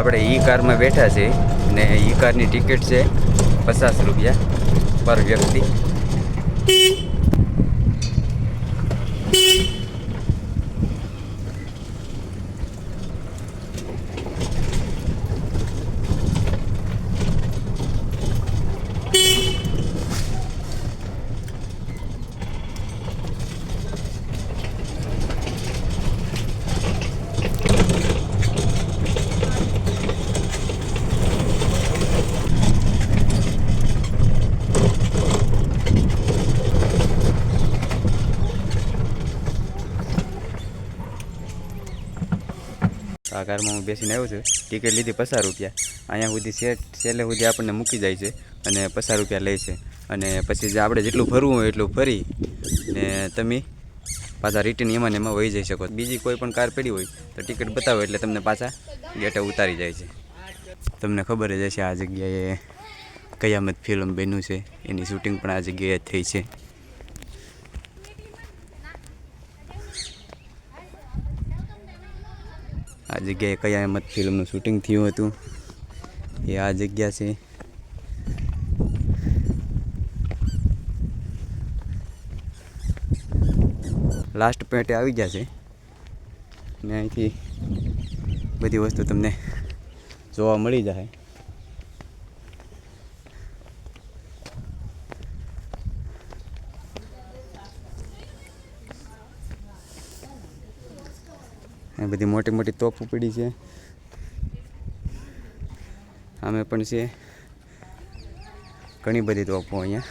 આપણે ઈ કારમાં બેઠા છે ને ઈ કારની ટિકિટ છે પચાસ રૂપિયા પર વ્યક્તિ. આ કારમાં હું બેસીને આવ્યો છું, ટિકિટ લીધી પચાસ રૂપિયા. અહીંયા સુધી સેટ છેલ્લે સુધી આપણને મૂકી જાય છે અને પચાસ રૂપિયા લે છે. અને પછી જે આપણે જેટલું ફરવું હોય એટલું ફરી ને તમે પાછા રિટર્ન એમાં એમાં વહી જઈ શકો. બીજી કોઈ પણ કાર પડી હોય તો ટિકિટ બતાવો એટલે તમને પાછા ગેટે ઉતારી જાય છે. તમને ખબર જ હશે આ જગ્યાએ કયામત ફિલ્મ બન્યું છે. એની શૂટિંગ પણ આ જગ્યાએ થઈ છે. આ જગ્યાએ કયામત ફિલ્મનું શૂટિંગ થયું હતું? એ આ જગ્યા છે. લાસ્ટ પેટે આવી ગયા છે. ને અહીંથી બધી વસ્તુ તમને જોવા મળી જાય. અહીં બધી મોટી મોટી તોપ પડી છે. આમે પણ છે. ઘણી બધી તોપો અહીંયા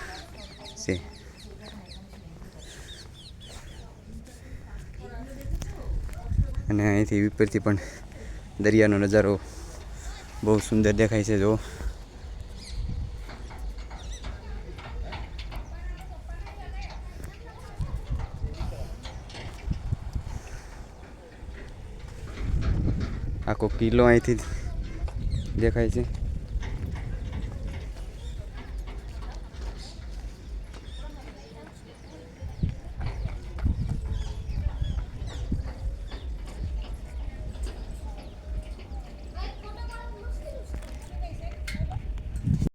છે. અને અહીંથી ઉપરથી પણ દરિયાનો નજારો બહુ સુંદર દેખાય છે જો આખો કિલ્લો અહીંથી દેખાય છે.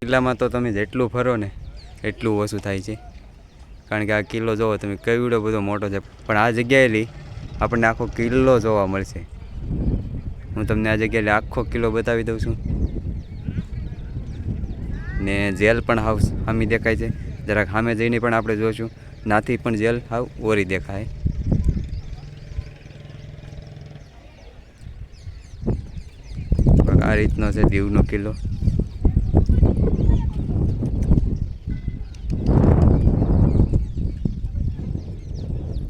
કિલ્લામાં તો તમે જેટલું ફરો ને એટલું ઓછું થાય છે. કારણ કે આ કિલ્લો જોવો તમે, કેવડો બધો મોટો છે. પણ આ જગ્યાએ લઈ આપણને આખો કિલ્લો જોવા મળશે. હું તમને આ જગ્યાએ આખો કિલ્લો બતાવી દઉં છું. ને જેલ પણ હાવ સામી દેખાય છે. જરાક સામે જઈને પણ આપણે જોઈશું નાથી પણ જેલ હાવ ઓરી દેખાય. આ રીતનો છે દીવનો કિલ્લો.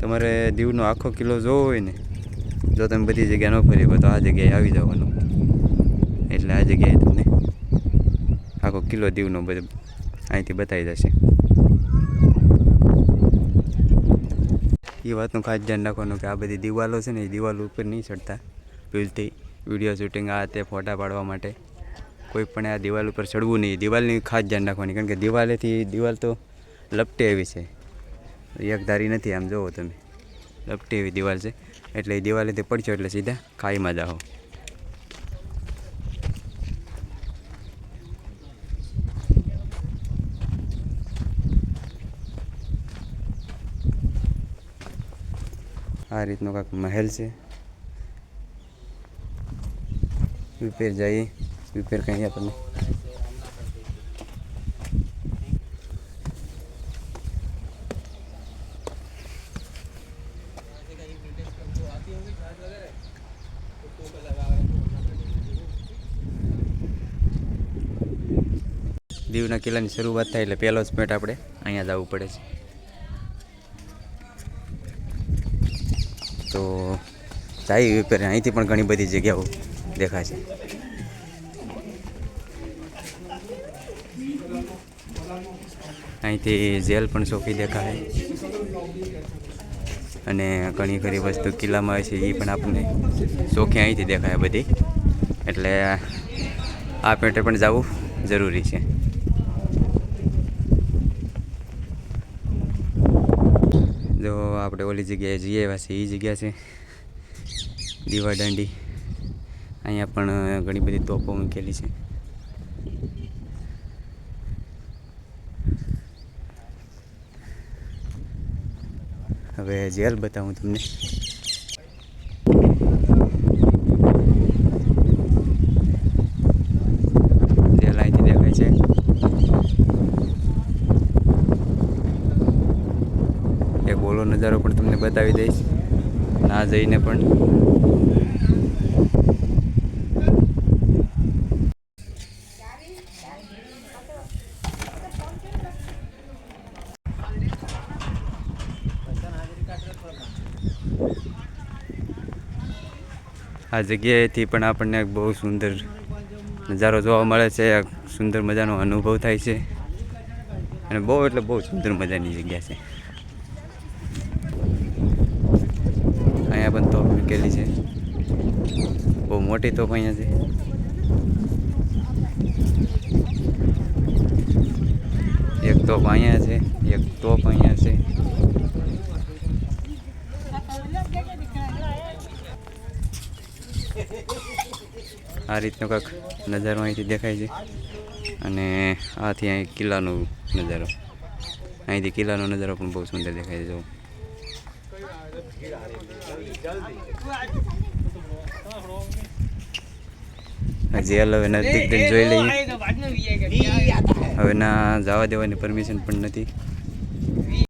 તમારે દીવનો આખો કિલ્લો જોવો હોય ને જો તમે બધી જગ્યા ન ફરી હોય તો આ જગ્યાએ આવી જવાનું. એટલે આ જગ્યાએ તમને આખો કિલ્લો દીવનો બધો અહીંથી બતાવી જશે એ વાતનું ખાસ ધ્યાન રાખવાનું કે આ બધી દિવાલો છે ને એ દિવાલો ઉપર નહીં ચડતા. ભૂલથી વીડિયો શૂટિંગ આ તે ફોટા પાડવા માટે કોઈ પણ આ દિવાલ ઉપર ચડવું નહીં. દિવાલની ખાસ ધ્યાન રાખવાની, કારણ કે દિવાલેથી દિવાલ તો લપટે એવી છે. એક ધારી નથી, આમ જુઓ તમે. લપટી એવી દિવાલ છે. એટલે એ દિવાલેથી પડશો એટલે સીધા ખાઈમાં જાઓ. આ રીતનો કાંઈક મહેલ છે. વિપેર જઈએ. વિપેર કંઈ આપણને દીવના કિલ્લાની શરૂઆત થાય એટલે પહેલો જ પેટ આપણે અહીંયા જવું પડે છે. તો જાય ઉપર અહીંથી પણ ઘણી બધી જગ્યાઓ દેખાય છે અહીંથી જેલ પણ સોંપી દેખાય. અને ઘણી ખરી વસ્તુ કિલ્લામાં હોય છે એ પણ આપણને ચોખ્ખી અહીંથી દેખાય બધી. એટલે આ પેટે પણ જવું જરૂરી છે. જો આપણે ઓલી જગ્યાએ જઈએ છીએ એ જગ્યા છે. દીવા દાંડી. અહીંયા પણ ઘણી બધી તોપો મૂકેલી છે. હવે જેલ બતાવું તમને જેલ અહીંથી દેખાય છે એક ઓલો નજારો પણ તમને બતાવી દઈશ. ના જઈને પણ. આ જગ્યાએથી પણ આપણને એક બહુ સુંદર નજારો જોવા મળે છે. સુંદર મજાનો અનુભવ થાય છે. અને બહુ એટલે બહુ સુંદર મજાની જગ્યા છે. અહીંયા પણ તોપ મૂકેલી છે. બહુ મોટી તોપ અહીંયા છે. એક તોપ અહીંયા છે, એક તોપ અહીંયા છે. આ રીતનો કાંક નજારો અહીંથી દેખાય છે. અને આથી અહીં કિલ્લાનો નજારો. અહીંથી કિલ્લાનો નજારો પણ બહુ સુંદર દેખાય છે, જો. જેલ હવે નજીક જોઈ લઈએ. હવે ના જવા દેવાની પરમિશન પણ નથી.